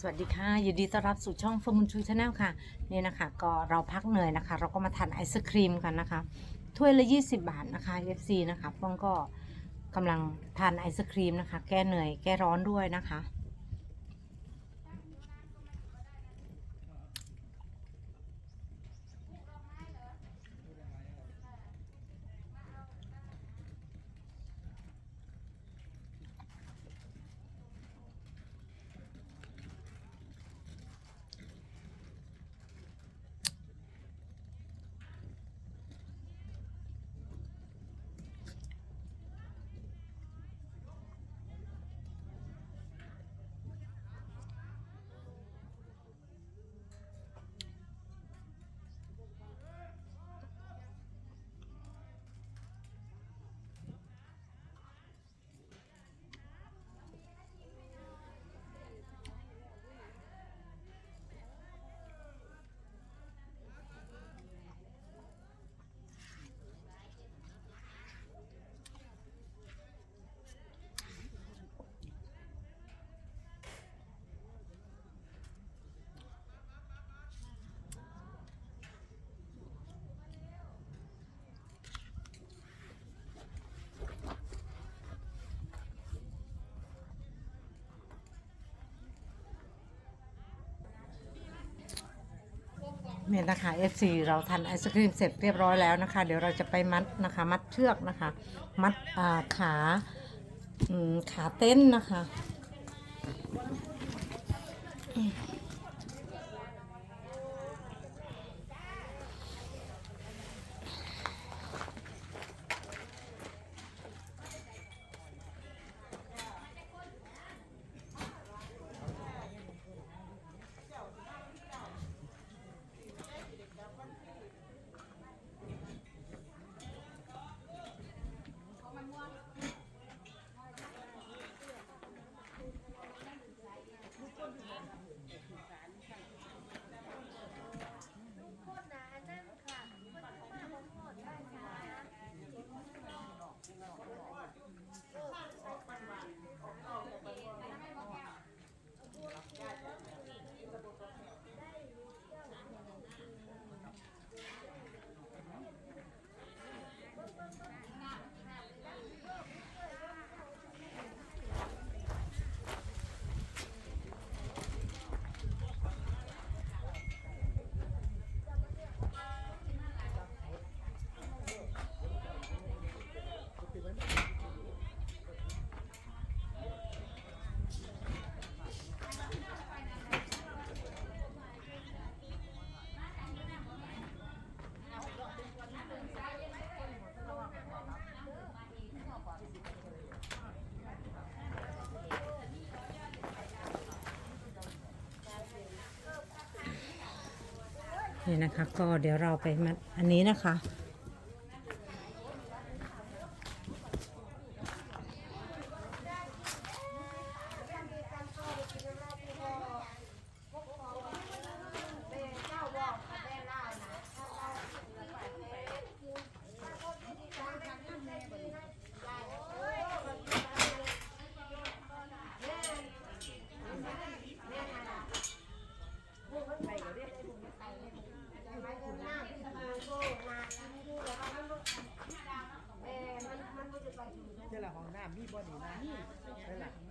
สวัสดีค่ะยินดีต้อนรับสู่ช่องฟมุนชูชาแนลค่ะนี่นะคะ ก็เราพักเหนื่อยนะคะ เราก็มาทานไอศครีมกันนะคะ ถ้วยละ 20 บาทนะคะ FC นะคะป้องก็กำลังทานไอศครีมนะคะ แก้เหนื่อยแก้ร้อนด้วยนะคะ เนี่ยนะคะ FC เราทานไอศครีมเสร็จเรียบร้อยแล้วนะคะ เดี๋ยวเราจะไปมัดนะคะ มัดเชือกนะคะ มัดขาขาเต้นนะคะ นี่นะคะ ก็เดี๋ยวเราไปมัดอันนี้นะคะ เจ้า ละห้องน้ำมีบ่นี่นะใช่ละคุณ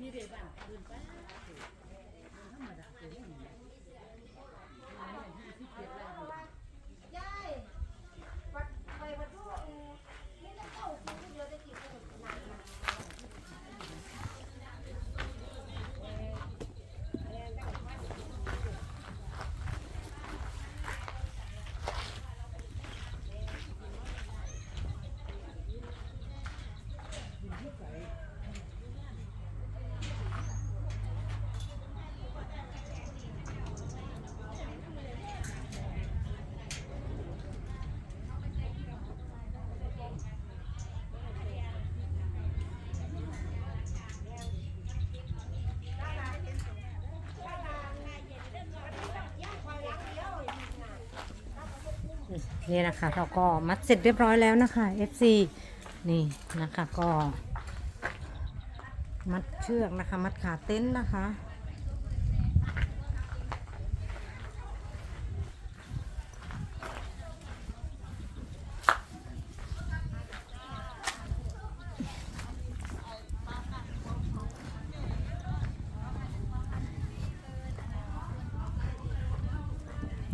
นี่เด็กบ้านคืนไปธรรมดาเป็นอย่างนี้ ยายวัดไปวัดทุกนี่ต้องเข้าคุกเดียวจะกี่คนหนักนะ นี่นะคะ เราก็มัดเสร็จเรียบร้อยแล้วนะคะ FC นี่นะคะก็ มัดเชือกนะคะ มัดขาเต็นท์นะคะ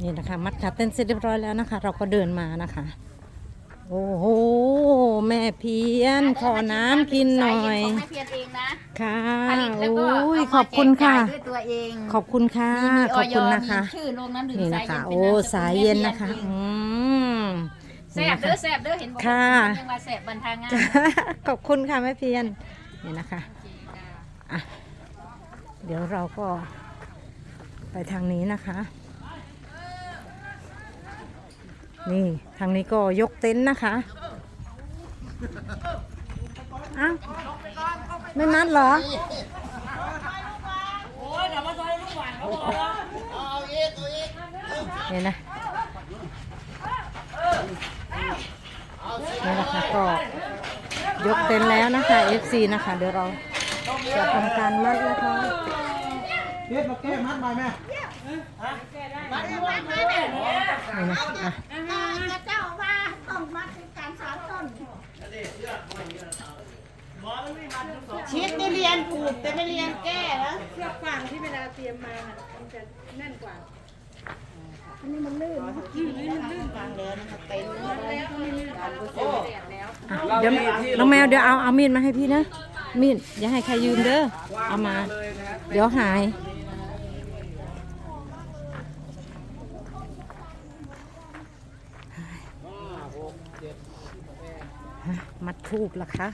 นี่นะคะ มัดขาเต้นเสร็จเรียบร้อยแล้วนะคะ เราก็เดินมานะคะ โอ้โห แม่เพียนขอน้ำกินหน่อย ของแม่เพียรเองนะค่ะผลิตแล้วก็โอ้ยเามาขอบคุณค่ะ แจกจ่ายด้วยตัวเองขอบคุณค่ะ มีขอบคุณนะคะ มีชื่อโรงน้ำดื่มนี่สานะยคะเย็นโอ้เป็นนามสกุลสายเย็นนะคะแม่พีรอืมแซ่บเด้อแซ่บเด้อเห็นบอกค่ะว่ายังมาแซ่บบันทางงานขอบคุณค่ะแม่เพียนนี่นะคะอะเดี๋ยวเราก็ไปทางนี้นะคะ นี่ทางนี้ก็ยกเต็นท์นะคะอ้าวไม่มัดเหรอนี่นะนี่นะคะก็ยกเต็นท์แล้วนะคะ FC นะคะ เดี๋ยวเราจะทำการมัดนะคะเฮ็ดมาแก้มัดม มาแม่นี่นะอะเจ้าว่าต้องมัดเป็นการสามต้นชิดได้เรียนผูกแต่ไม่เรียนแก้แล้วเชือกฟางที่เวลาเตรียมมาน่ะมันจะแน่นกว่าฟังแล้วนะคะเต็มการกุศลอะเดี๋ยวน้องแมวเดี๋ยวเอาเอามีดมาให้พี่นะ มีดอย่าให้ใครยืมเด้อ เอามา เดี๋ยวหาย มัดทูบละคะ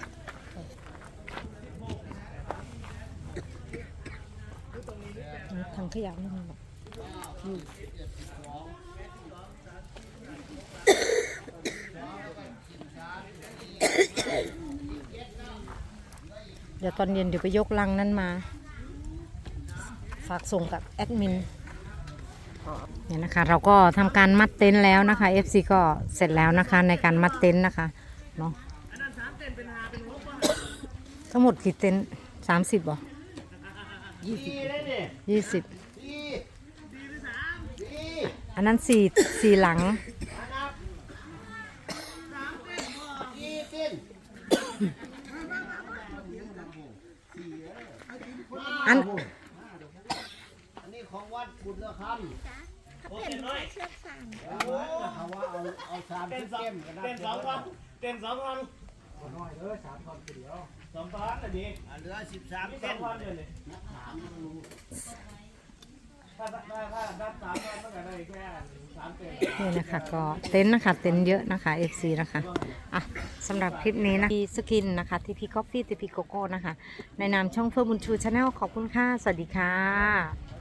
ทางขยะนี่มันแบบเดี๋ยวตอนเย็นเดี๋ยวไปยกลังนั้นมา ฝากส่งกับแอดมินเนี่ยนะคะเราก็ทำการมัดเต็นท์แล้วนะคะ FC ก็เสร็จแล้วนะคะในการมัดเต็นท์นะคะเนาะ ทั้งหมดกี่เต็นท์สามสิบบ่ยี่สิบอันนั้นสี่สี่หลังอันอันนี้ของวัดบุญละคำโอเคน้อยเชือกสั่งเขาว่าเอาเอาสามชุดเข้มกันนะเต้นสองท่อนเต้นสองท่อน น้อยเด้อสามคนเดียวสองท่อนน่ะดิอันเหลือสิบสามมีสเส้อนงท่อนเดียวนี่ถ้าถ้าถ้าถ้าสามท่อนมันก็ได้แค่สามเต้นนี่นะคะก็เต็นท์นะคะเต็นท์เยอะนะคะ FC นะคะอะสำหรับคลิปนี้นะทีสกินนะคะทีพีคอฟฟี่ทีพีโกโก้นะคะในนามช่องเฟิร์มบุญชูชาแนลขอบคุณค่ะ สวัสดีค่ะ